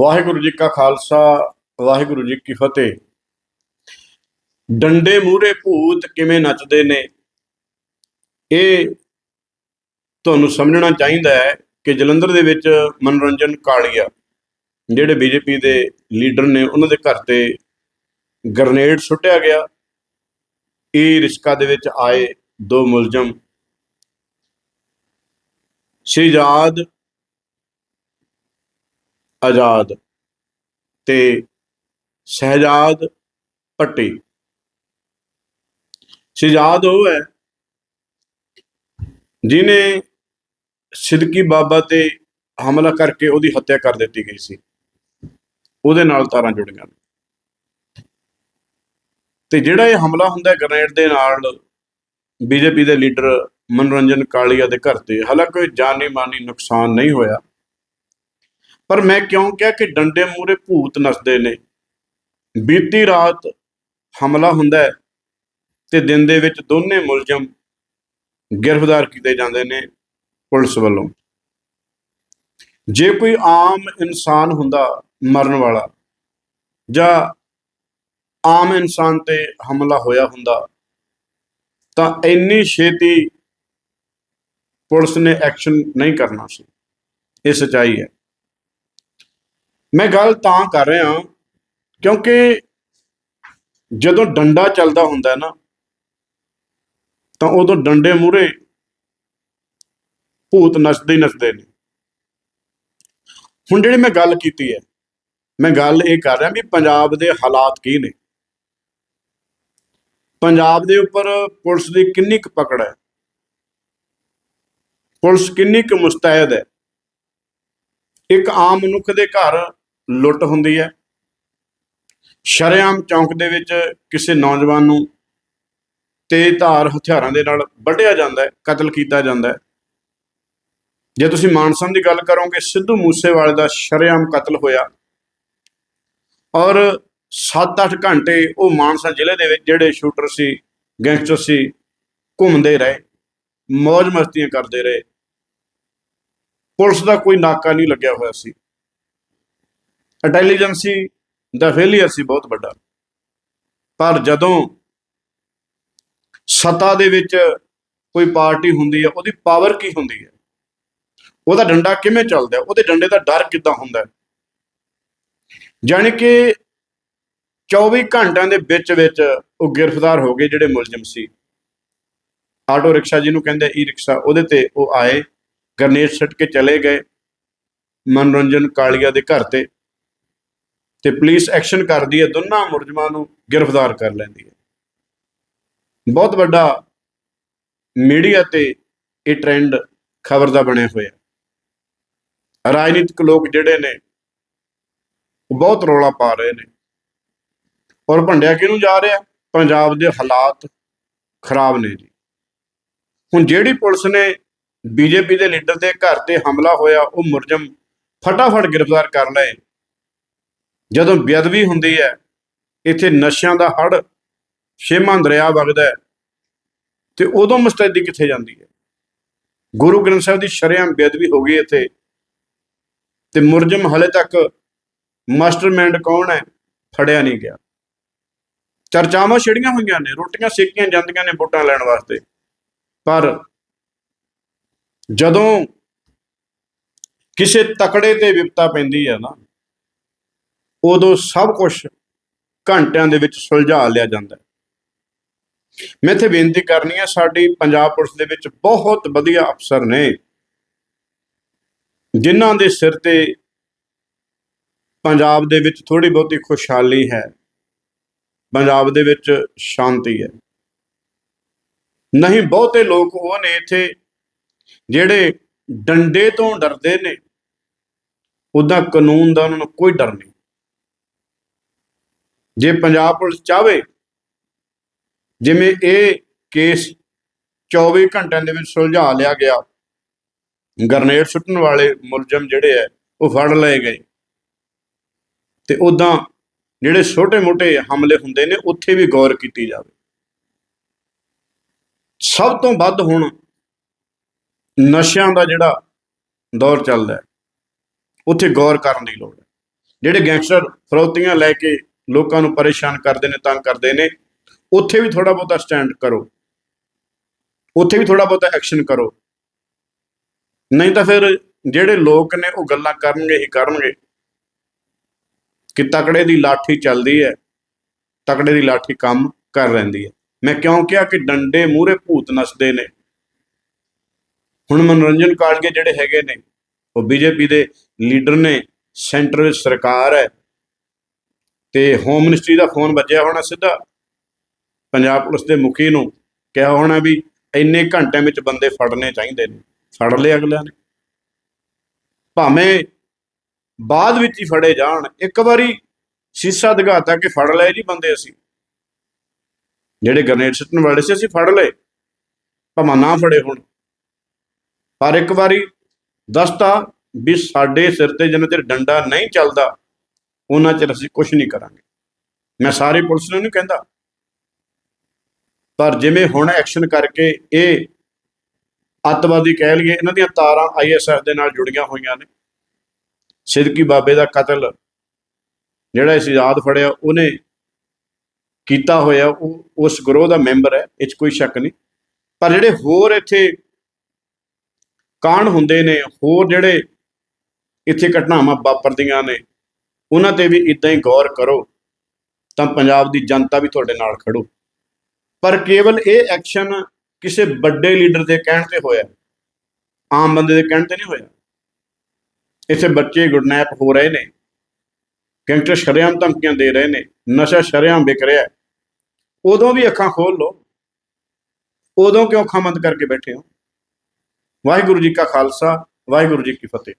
ਵਾਹਿਗੁਰੂ ਜੀ ਕਾ ਖਾਲਸਾ, ਵਾਹਿਗੁਰੂ ਜੀ ਕੀ ਫਤਿਹ। ਡੰਡੇ ਮੂਹਰੇ ਭੂਤ ਕਿਵੇਂ ਨੱਚਦੇ ਨੇ? ਇਹ ਤੁਹਾਨੂੰ ਸਮਝਣਾ ਚਾਹੀਦਾ ਹੈ ਕਿ ਜਲੰਧਰ ਦੇ ਵਿੱਚ ਮਨੋਰੰਜਨ ਕਾਲੀਆ, ਜਿਹੜੇ ਬੀਜੇਪੀ ਦੇ ਲੀਡਰ ਨੇ, ਉਹਨਾਂ ਦੇ ਘਰ ਤੇ ਗ੍ਰਨੇਡ ਸੁੱਟਿਆ ਗਿਆ। ਇਹ ਰਿਸਕਾ ਦੇ ਵਿੱਚ ਆਏ ਦੋ ਮੁਲਜ਼ਮ ਸ਼ਹਿਜ਼ਾਦ ਆਜ਼ਾਦ ਤੇ ਸਹਿਜਾਦ ਭੱਟੀ। ਸ਼ਹਿਜ਼ਾਦ ਉਹ ਹੈ ਜਿਨੇ ਸਿੱਦਕੀ ਬਾਬਾ ਤੇ ਹਮਲਾ ਕਰਕੇ ਉਹਦੀ ਹੱਤਿਆ ਕਰ ਦਿੱਤੀ ਗਈ ਸੀ। ਉਹਦੇ ਨਾਲ ਤਾਰਾਂ ਜੁੜੀਆਂ ਨੇ। ਤੇ ਜਿਹੜਾ ਇਹ ਹਮਲਾ ਹੁੰਦਾ ਹੈ ਦੇ ਨਾਲ ਬੀਜੇਪੀ ਦੇ ਲੀਡਰ ਮਨੋਰੰਜਨ ਕਾਲੀਆ ਦੇ ਘਰ ਤੇ, ਹਾਲਾਂਕਿ ਕੋਈ ਜਾਨੀ ਮਾਨੀ ਨੁਕਸਾਨ ਨਹੀਂ ਹੋਇਆ। ਪਰ ਮੈਂ ਕਿਉਂ ਕਿਹਾ ਕਿ ਡੰਡੇ ਮੂਰੇ ਭੂਤ ਨੱਚਦੇ ਨੇ? ਬੀਤੀ ਰਾਤ ਹਮਲਾ ਹੁੰਦਾ ਹੈ ਤੇ ਦਿਨ ਦੇ ਵਿੱਚ ਦੋਨੇ ਮੁਲਜ਼ਮ ਗ੍ਰਿਫਤਾਰ ਕੀਤੇ ਜਾਂਦੇ ਨੇ ਪੁਲਿਸ ਵੱਲੋਂ। ਜੇ ਕੋਈ ਆਮ ਇਨਸਾਨ ਹੁੰਦਾ ਮਰਨ ਵਾਲਾ ਜਾਂ ਆਮ ਇਨਸਾਨ ਤੇ ਹਮਲਾ ਹੋਇਆ ਹੁੰਦਾ, ਤਾਂ ਇੰਨੀ ਛੇਤੀ ਪੁਲਿਸ ਨੇ ਐਕਸ਼ਨ ਨਹੀਂ ਕਰਨਾ ਸੀ। ਇਹ ਸਚਾਈ ਹੈ। ਮੈਂ ਗੱਲ ਤਾਂ ਕਰ ਰਿਹਾ ਕਿਉਂਕਿ ਜਦੋਂ ਡੰਡਾ ਚੱਲਦਾ ਹੁੰਦਾ ਨਾ, ਤਾਂ ਉਦੋਂ ਡੰਡੇ ਮੂਰੇ ਭੂਤ ਨੱਚਦੇ ਨੱਚਦੇ ਨੇ। ਹੁਣ ਜਿਹੜੀ ਮੈਂ ਗੱਲ ਕੀਤੀ ਹੈ, ਮੈਂ ਗੱਲ ਇਹ ਕਰ ਰਿਹਾ ਵੀ ਪੰਜਾਬ ਦੇ ਹਾਲਾਤ ਕੀ ਨੇ। ਪੰਜਾਬ ਦੇ ਉੱਪਰ ਪੁਲਿਸ ਦੀ ਕਿੰਨੀ ਕੁ ਪਕੜ ਹੈ, ਪੁਲਿਸ ਕਿੰਨੀ ਕੁ ਮੁਸਤੈਦ ਹੈ। ਇੱਕ ਆਮ ਮਨੁੱਖ ਦੇ ਘਰ ਲੁੱਟ ਹੁੰਦੀ ਹੈ। ਸ਼ਰੇਆਮ ਚੌਂਕ ਦੇ ਵਿੱਚ ਕਿਸੇ ਨੌਜਵਾਨ ਨੂੰ ਤੇਜ਼ ਧਾਰ ਹਥਿਆਰਾਂ ਦੇ ਨਾਲ ਵੱਢਿਆ ਜਾਂਦਾ ਹੈ, ਕਤਲ ਕੀਤਾ ਜਾਂਦਾ ਹੈ। ਜੇ ਤੁਸੀਂ ਮਾਨਸਨ ਦੀ ਗੱਲ ਕਰੋਗੇ, ਸਿੱਧੂ ਮੂਸੇਵਾਲੇ ਦਾ ਸ਼ਰੇਆਮ ਕਤਲ ਹੋਇਆ ਔਰ 7-8 ਘੰਟੇ ਉਹ ਮਾਨਸਾ ਜ਼ਿਲ੍ਹੇ ਦੇ ਵਿੱਚ ਜਿਹੜੇ ਸ਼ੂਟਰ ਸੀ, ਗੈਂਗਸਟਰ ਸੀ, ਘੁੰਮਦੇ ਰਹੇ ਮौज ਮਸਤੀਆਂ ਕਰਦੇ ਰਹੇ। ਪੁਲਿਸ ਦਾ ਕੋਈ ਨਾਕਾ ਨਹੀਂ ਲੱਗਿਆ ਹੋਇਆ ਸੀ। ਇੰਟੈਲੀਜੈਂਸੀ ਦਾ ਫੇਲਿਅਰ ਸੀ ਬਹੁਤ ਵੱਡਾ। ਪਰ ਜਦੋਂ ਸੱਤਾ ਦੇ ਵਿੱਚ ਕੋਈ ਪਾਰਟੀ ਹੁੰਦੀ ਹੈ, ਉਹਦੀ ਪਾਵਰ ਕੀ ਹੁੰਦੀ ਹੈ? ਉਹਦਾ ਡੰਡਾ ਕਿਵੇਂ ਚੱਲਦਾ ਉਹਦੇ ਡੰਡੇ ਦਾ ਡਰ ਕਿੱਦਾਂ ਹੁੰਦਾ ਹੈ? ਜਾਣੀ ਕਿ 24 ਘੰਟਿਆਂ ਦੇ ਵਿੱਚ ਵਿੱਚ ਉਹ ਗ੍ਰਿਫਤਾਰ ਹੋ ਗਏ ਜਿਹੜੇ ਮੁਲਜ਼ਮ ਸੀ। ਆਟੋ ਰਿਕਸ਼ਾ ਜਿਹਨੂੰ ਕਹਿੰਦੇ ਈ ਰਿਕਸ਼ਾ ਉਹਦੇ ਤੇ ਉਹ ਆਏ ਗਰਨੇਡ ਸੱਟ ਕੇ ਚਲੇ ਗਏ, ਮਨੋਰੰਜਨ ਕਾਲੀਆ ਦੇ ਘਰ ਤੇ। ਤੇ ਪੁਲਿਸ ਐਕਸ਼ਨ ਕਰਦੀ ਹੈ, ਦੋਨਾਂ ਮੁਲਜ਼ਮਾਂ ਨੂੰ ਗ੍ਰਿਫਤਾਰ ਕਰ ਲੈਂਦੀ ਹੈ। ਬਹੁਤ ਵੱਡਾ ਮੀਡੀਆ ਤੇ ਇਹ ਟ੍ਰੈਂਡ ਖਬਰ ਦਾ ਬਣਿਆ ਹੋਇਆ। ਰਾਜਨੀਤਿਕ ਲੋਕ ਜਿਹੜੇ ਨੇ, ਉਹ ਬਹੁਤ ਰੌਲਾ ਪਾ ਰਹੇ ਨੇ। ਔਰ ਭੰਡਿਆ ਕਿਹਨੂੰ ਜਾ ਰਿਹਾ? ਪੰਜਾਬ ਦੇ ਹਾਲਾਤ ਖਰਾਬ ਨੇ ਜੀ। ਹੁਣ ਜਿਹੜੀ ਪੁਲਿਸ ਨੇ ਬੀਜੇਪੀ ਦੇ ਲੀਡਰ ਦੇ ਘਰ ਤੇ ਹਮਲਾ ਹੋਇਆ, ਉਹ ਮੁਰਜਮ ਫਟਾਫਟ ਗ੍ਰਿਫਤਾਰ ਕਰ ਲਏ। ਜਦੋਂ ਬੇਅਦਬੀ ਹੁੰਦੀ ਹੈ, ਇੱਥੇ ਨਸ਼ਿਆਂ ਦਾ ਹੜ ਛੇਵਾਂ ਦਰਿਆ ਵਗਦਾ ਹੈ ਤੇ ਉਦੋਂ ਮੁਸਤੈਦੀ ਕਿੱਥੇ ਜਾਂਦੀ ਹੈ? ਗੁਰੂ ਗ੍ਰੰਥ ਸਾਹਿਬ ਦੀ ਸ਼ਰੇਆਮ ਬੇਅਦਬੀ ਹੋ ਗਈ ਇੱਥੇ ਤੇ ਮੁਰਜਮ ਹਲੇ ਤੱਕ ਮਾਸਟਰਮਾਈਂਡ ਕੌਣ ਹੈ? ਫੜਿਆ ਨਹੀਂ ਗਿਆ। ਚਰਚਾਵਾਂ ਛਿੜੀਆਂ ਹੋਈਆਂ ਨੇ, ਰੋਟੀਆਂ ਸੇਕੀਆਂ ਜਾਂਦੀਆਂ ਨੇ ਵੋਟਾਂ ਲੈਣ ਵਾਸਤੇ। ਪਰ ਜਦੋਂ ਕਿਸੇ ਤਕੜੇ ਤੇ ਵਿਪਤਾ ਪੈਂਦੀ ਹੈ ਨਾ ਉਦੋਂ ਸਭ ਕੁਝ ਘੰਟਿਆਂ ਦੇ ਵਿੱਚ ਸੁਲਝਾ ਲਿਆ ਜਾਂਦਾ ਹੈ। ਮੈਂ ਇੱਥੇ ਬੇਨਤੀ ਕਰਨੀ ਹੈ, ਸਾਡੀ ਪੰਜਾਬ ਪੁਲਿਸ ਦੇ ਵਿੱਚ ਬਹੁਤ ਵਧੀਆ ਅਫਸਰ ਨੇ, ਜਿਨ੍ਹਾਂ ਦੇ ਸਿਰ ਤੇ ਪੰਜਾਬ ਦੇ ਵਿੱਚ ਥੋੜੀ ਬਹੁਤੀ ਖੁਸ਼ਹਾਲੀ ਹੈ, ਪੰਜਾਬ ਦੇ ਵਿੱਚ ਸ਼ਾਂਤੀ ਹੈ। ਨਹੀਂ, ਬਹੁਤੇ ਲੋਕ ਉਹ ਨੇ ਇੱਥੇ ਜਿਹੜੇ ਡੰਡੇ ਤੋਂ ਡਰਦੇ ਨੇ ਉਹਦਾ ਕਾਨੂੰਨ ਦਾ ਉਹਨਾਂ ਨੂੰ ਕੋਈ ਡਰ ਨਹੀਂ। ਜੇ ਪੰਜਾਬ ਪੁਲਿਸ ਚਾਹਵੇ, ਜਿਵੇਂ ਇਹ ਕੇਸ 24 ਘੰਟਿਆਂ ਦੇ ਵਿੱਚ ਸੁਲਝਾ ਲਿਆ ਗਿਆ, ਗਰਨੇਡ ਸੁੱਟਣ ਵਾਲੇ ਮੁਲਜ਼ਮ ਜਿਹੜੇ ਆ ਉਹ ਫੜ ਲਏ ਗਏ। ਤੇ ਉਦਾਂ ਜਿਹੜੇ ਛੋਟੇ-ਮੋਟੇ ਹਮਲੇ ਹੁੰਦੇ ਨੇ, ਉੱਥੇ ਵੀ ਗੌਰ ਕੀਤੀ ਜਾਵੇ। ਸਭ ਤੋਂ ਵੱਧ ਹੁਣ ਨਸ਼ਿਆਂ ਦਾ ਜਿਹੜਾ ਦੌਰ ਚੱਲਦਾ ਉੱਥੇ ਗੌਰ ਕਰਨ ਦੀ ਲੋੜ ਹੈ। ਜਿਹੜੇ ਗੈਂਗਸਟਰ ਫਰੋਤੀਆਂ ਲੈ ਕੇ ਲੋਕਾਂ ਨੂੰ ਪਰੇਸ਼ਾਨ ਕਰਦੇ ਨੇ, ਤੰਗ ਕਰਦੇ ਨੇ, ਉੱਥੇ ਵੀ ਥੋੜਾ ਬਹੁਤਾ ਸਟੈਂਡ ਕਰੋ। ਉੱਥੇ ਵੀ ਥੋੜਾ ਬਹੁਤਾ ਐਕਸ਼ਨ ਕਰੋ। ਨਹੀਂ ਤਾਂ ਫਿਰ ਜਿਹੜੇ ਲੋਕ ਨੇ, ਉਹ ਗੱਲਾਂ ਕਰਨਗੇ ਹੀ ਕਰਨਗੇ। ਕਿ ਤਕੜੇ ਦੀ ਲਾਠੀ ਚੱਲਦੀ ਹੈ, ਤਕੜੇ ਦੀ ਲਾਠੀ ਕੰਮ ਕਰ ਰਹਿੰਦੀ ਹੈ। ਮੈਂ ਕਿਉਂ ਕਿਹਾ ਕਿ ਡੰਡੇ ਮੂਹਰੇ ਭੂਤ ਨੱਚਦੇ ਨੇ? ਹੁਣ ਮਨੋਰੰਜਨ ਕਾਲਗੇ ਜਿਹੜੇ ਹੈਗੇ ਨੇ, ਉਹ ਬੀਜੇਪੀ ਦੇ ਲੀਡਰ ਨੇ, ਸੈਂਟਰ ਵਿੱਚ ਸਰਕਾਰ ਹੈ ਤੇ ਹੋਮ ਮਿਨਿਸਟਰੀ ਦਾ ਫੋਨ ਵੱਜਿਆ ਹੋਣਾ ਸਿੱਧਾ। ਪੰਜਾਬ ਪੁਲਿਸ ਦੇ ਮੁਖੀ ਨੂੰ ਕਿਹਾ ਹੋਣਾ ਵੀ ਇੰਨੇ ਘੰਟਿਆਂ ਵਿੱਚ ਬੰਦੇ ਫੜਨੇ ਚਾਹੀਦੇ ਨੇ। ਫੜ ਲਏ ਅਗਲਿਆਂ ਨੇ। ਭਾਵੇਂ ਬਾਅਦ ਵਿੱਚ ਹੀ ਫੜੇ ਜਾਣ। ਇੱਕ ਵਾਰੀ ਸ਼ੀਸ਼ਾ ਦਿਖਾਤਾ ਕਿ ਫੜ ਲਏ ਜੀ ਬੰਦੇ ਅਸੀਂ। ਜਿਹੜੇ ਗ੍ਰਨੇਡ ਸੁੱਟਣ ਵਾਲੇ ਸੀ, ਅਸੀਂ ਫੜ ਲਏ। ਭਾਵੇਂ ਨਾ ਫੜੇ ਹੁਣ। ਪਰ ਇੱਕ ਵਾਰੀ ਦੱਸਤਾ ਵੀ ਸਾਡੇ ਸਿਰ ਤੇ ਜਿੰਨਾ ਚਿਰ ਡੰਡਾ ਨਹੀਂ ਚੱਲਦਾ ਉਹਨਾਂ ਚਿਰ ਅਸੀਂ ਕੁਝ ਨਹੀਂ ਕਰਾਂਗੇ। ਮੈਂ ਸਾਰੀ ਪੁਲਿਸ ਨੂੰ ਨਹੀਂ ਕਹਿੰਦਾ। ਪਰ ਜਿਵੇਂ ਹੁਣ ਐਕਸ਼ਨ ਕਰਕੇ ਇਹ ਅੱਤਵਾਦੀ ਕਹਿ ਲਈਏ, ਇਹਨਾਂ ਦੀਆਂ ਤਾਰਾਂ ਆਈਐਸਐਫ ਦੇ ਨਾਲ ਜੁੜੀਆਂ ਹੋਈਆਂ ਨੇ। ਸਿੱਧਕੀ ਬਾਬੇ ਦਾ ਕਤਲ ਜਿਹੜਾ ਇਸ ਯਾਦ ਫੜਿਆ, ਉਹਨੇ ਕੀਤਾ ਹੋਇਆ, ਉਹ ਉਸ ਗਰੋਹ ਦਾ ਮੈਂਬਰ ਹੈ, ਇਹ 'ਚ ਕੋਈ ਸ਼ੱਕ ਨਹੀਂ। ਪਰ ਜਿਹੜੇ ਹੋਰ ਇੱਥੇ ਕਾਂਡ ਹੁੰਦੇ ਨੇ, ਹੋਰ ਜਿਹੜੇ ਇੱਥੇ ਘਟਨਾਵਾਂ ਵਾਪਰਦੀਆਂ ਨੇ ਉਹਨਾਂ ਤੇ ਵੀ ਇਦਾਂ ਹੀ ਗੌਰ ਕਰੋ, ਤਾਂ ਪੰਜਾਬ ਦੀ ਜਨਤਾ ਵੀ ਤੁਹਾਡੇ ਨਾਲ ਖੜੋ। ਪਰ ਕੇਵਲ ਇਹ ਐਕਸ਼ਨ ਕਿਸੇ ਵੱਡੇ ਲੀਡਰ ਦੇ ਕਹਿਣ ਤੇ ਹੋਇਆ। ਆਮ ਬੰਦੇ ਦੇ ਕਹਿਣ ਤੇ ਨਹੀਂ ਹੋਇਆ। ਇੱਥੇ ਬੱਚੇ ਗੁਡਨੈਪ ਹੋ ਰਹੇ ਨੇ ਗੈਂਗਸਟਰ ਸ਼ਰੇਆਮ ਧਮਕੀਆਂ ਦੇ ਰਹੇ ਨੇ, ਨਸ਼ਾ ਸ਼ਰੇਆਮ ਵਿਕ ਰਿਹਾ। ਉਦੋਂ ਵੀ ਅੱਖਾਂ ਖੋਲ ਲਓ। ਉਦੋਂ ਕਿਉਂ ਅੱਖਾਂ ਬੰਦ ਕਰਕੇ ਬੈਠੇ ਹੋ? ਵਾਹਿਗੁਰੂ ਜੀ ਕਾ ਖਾਲਸਾ, ਵਾਹਿਗੁਰੂ ਜੀ ਕੀ ਫਤਿਹ।